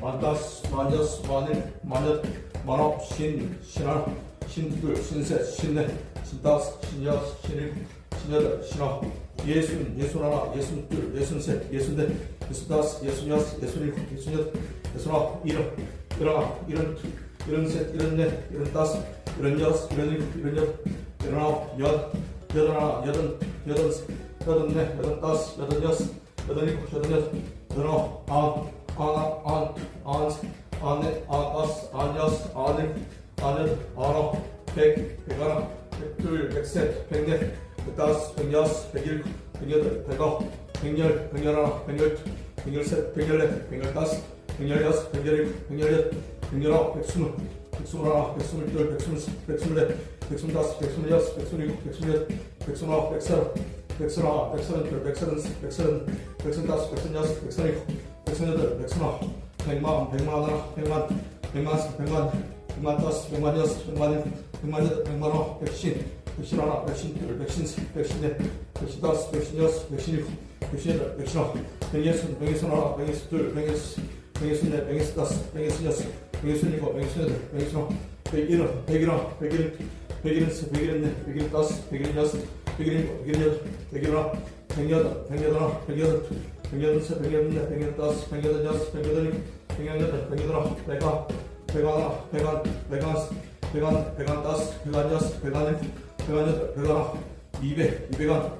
마흔다섯, 마흔여섯, 마흔일, 마흔여덟, 마흔아홉, 신, 신하나, 신둘, 신셋, 신넷, 신다섯, 신여섯, 신일곱, 신여덟, 신아홉, 예순, 예순하나, 예순둘, 예순셋, 예순넷, 예순다섯, 예순여섯, 예순일곱, 예순여덟, 예순아홉, 일흔, 일흔하나, 일흔둘, 일흔셋, 일흔넷, 일흔다섯, 일흔여섯, 일흔일곱, 일흔여덟, 일흔아홉, 여덟, 여덟 하나, 여덟, 여덟, 여덟 넷, 여덟 다섯, 여덟 여섯, 여덟 일곱, 여덟 여덟, 여덟 아홉, 101, 108, 109, 110, 111, 112, 113, 114, 115, 116, 117, 118, 119, 120, 121, 122, 123, 124, 125, 126, 126, 128, 129, 130, 131, 132, 133, 135, 136, 136, 138, 139, 100만, 100만 하나, 100만, 100만, 100만, 100만 다섯, 100만 여섯, 100만 일, 100만 여덟, 100만 아 백신, 백신 하나, 백신 둘, 백신 셋, 백신 넷, 백신다섯, 백신여섯, 백신일곱, 백신여덟, 백신아홉, 백예순, 백예순하나, 백예순둘, 백예순, 백예순넷, 백예순다섯, 백예순여섯, 백예순일곱, 백예순여덟, 백예순아홉, 백일흔, 백일하나, 백일, 백일은셋, 백일은넷, 백일다섯, 백일여섯, 백일일곱, 백일여덟, 백일하나, 백여덟, 백여덟하나, 백여덟, 백여덟셋, 백여덟넷, 백여덟다섯, 백여덟여섯, 백여덟일곱, 백여덟, 백여덟아홉, 백아, 백아하나, 백안, 백안, 백안, 백안다섯, 백안여섯, 백안일곱, 백안여덟, 백안아, 이백, 이백안,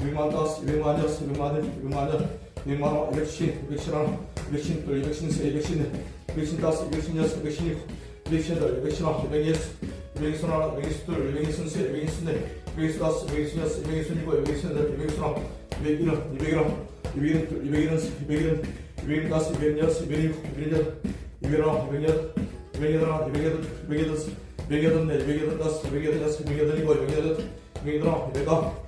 Vimadas, Vimadias, Vimadi, Vimada, Vimama, Vekşin, Vekşiran, Vekşin, Vekşin, Vekşin, Vekşin Das, Vekşin Yas, Vekşin Yif, Vekşin Döl, Vekşin Ah, Vekşin, Vekşin Ar, Vekşin Döl, Vekşin Se, Vekşin De, Vekşin Das, Vekşin Yas, Vekşin Yif, Vekşin Döl, Vekşin Ah, Vekşin Ah, Vekşin Ah, Vekşin, Vekşin, Vekşin, Vekşin Das, Vekşin Yas, Vekşin Yif, Vekşin Döl, Vekşin Ah, Vekşin Yas, Vekşin Ar, Vekşin Döl, Vekşin Das, Vekşin De, Yas, Vekşin Yif, Vekşin Döl, Vekşin Ah,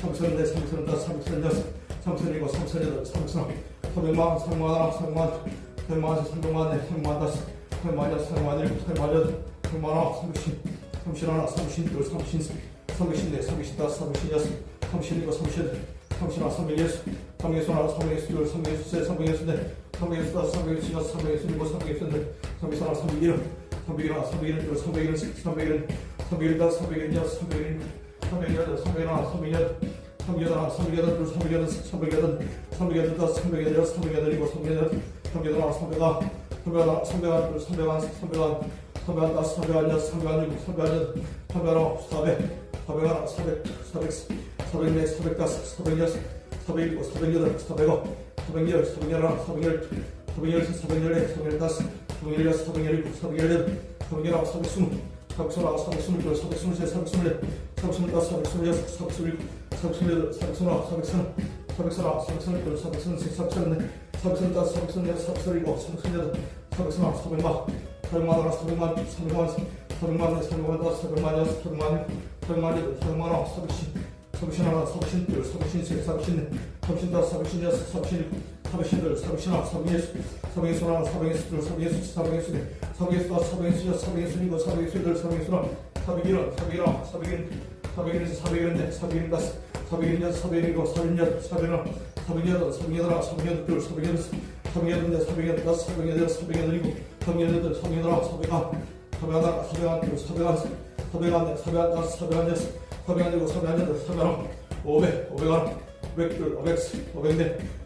삼백서른넷, 삼백서른다섯, 삼백서른여섯, 삼백서른일곱, 삼백서른여덟, 삼백서른아홉, 삼백만, 삼백만하나, 삼백만, 삼백만, 삼백만 넷, 삼백만 다섯, 삼백만 여섯, 삼백만 일곱, 삼백만 여덟, 삼백만 아홉, 삼백신, 삼백신 하나, 삼백신 둘, 삼백신 셋, 삼백신 넷, 삼백신 다섯, 삼백신 여섯, 삼백신 일곱, 삼백신 여덟, 삼백신 하나, 삼백여섯, 삼백여섯 하나, 삼백여섯 둘, 삼백여섯 셋, 삼백여섯 넷, 삼백여섯 다섯, 삼백여섯 여섯, 삼백여섯 일곱, 삼백여섯 여덟, 삼백여섯 하나, 삼백일흔, 삼백일흔 하나, 삼백일흔 둘, 삼백일흔 셋, 삼백일흔, 삼백일흔 다섯, 삼백일흔 여섯, 삼백일흔 삼백여덟, 삼백여덟 하나, 삼백여덟, 삼백여덟 하나, 삼백여덟 둘, 삼백여덟 셋, 삼백여덟, 삼백여덟 다섯, 삼백여덟 여섯, 삼백여덟 일곱, 삼백여덟, 삼백여덟 하나, 삼백아, 삼백하나, 삼백한 둘, 삼백한 셋, 삼백한, 삼백한 다섯, 삼백한 여섯, 삼백한 일곱, 삼백한 여덟, 삼백한 아홉, 사백, 사백 하나, 사백, 사백, 사백넷, 사백다섯, 사백여섯, 사백일곱, 사백여덟, 사백아홉, 사백열, 사백열 하나, 사백열 둘, 사백열셋, 사백열넷, 사백열다섯, 사백열여섯, 사백열일곱, 사백열여덟, 사백열아홉, 사백스물, 사백스물하나, 사백스물둘, 사백스물셋, 사백스물넷, 사백스물다섯, 사백스물여섯, 사백스물일곱, 사무신들, 사무신아, 사무예수, 사무예수나, 사무예수들, 사무예수, 사무예수니, 사무예수다, 사무예수여, 사무예수니고, 사무예수들, 사무예수나, 사무예라, 사무예라, 사무예인, 사무예인, 사무예인데, 사무예인다, 사무예인년, 사무예이고, 사무예년, 사무예라, 사무예여다, 사무예더라, 사무예들, 사무예인, 사무예인데, 사무예인다, 사무예들, 사무예들이고, 사무예들, 사무예더라, 사무예가, 사무예하다, 사무예한들, 사무예한, 사무예한데, 사무예한다, 사무예한데, 사무예한이고, 사무예한데, 사무예라, 500, 500원, 500불, 500, 500대,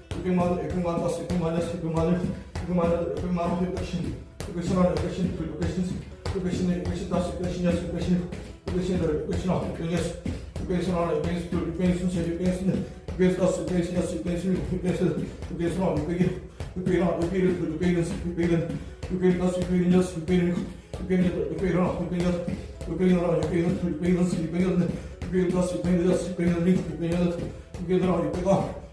흑백마루 흑백마루스 흑백마루스 흑백마루 흑백마루 흑백마루 흑백신 흑백신마루 흑백신 흑백신 흑백신의 흑백신다스 흑백신야스 흑백신 흑백신들 흑백신아 흑백야스 흑백신아 흑백신들 흑백신세 흑백신 흑백다스 흑백신야스 흑백신 흑백신 흑백신아 흑백이 흑백이나 흑백이를 흑백이는 흑백이는 흑백다스 흑백이야스 흑백이 흑백이들 흑백이나 흑백이야스 흑백이나 흑백이는 흑백이는 흑백이는 흑백다스 흑백이야스 흑백이는 흑백이는 흑백이나 흑백이나